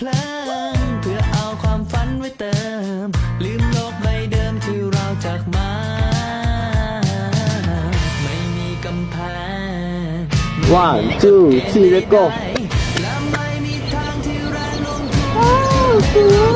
เพลินเพื่อเอาความฝันไว้เติม ลืมโลกใบเดิมที่เราจากมา ไม่มีกำแพง One จู่ที่แรงโน้มถ่ว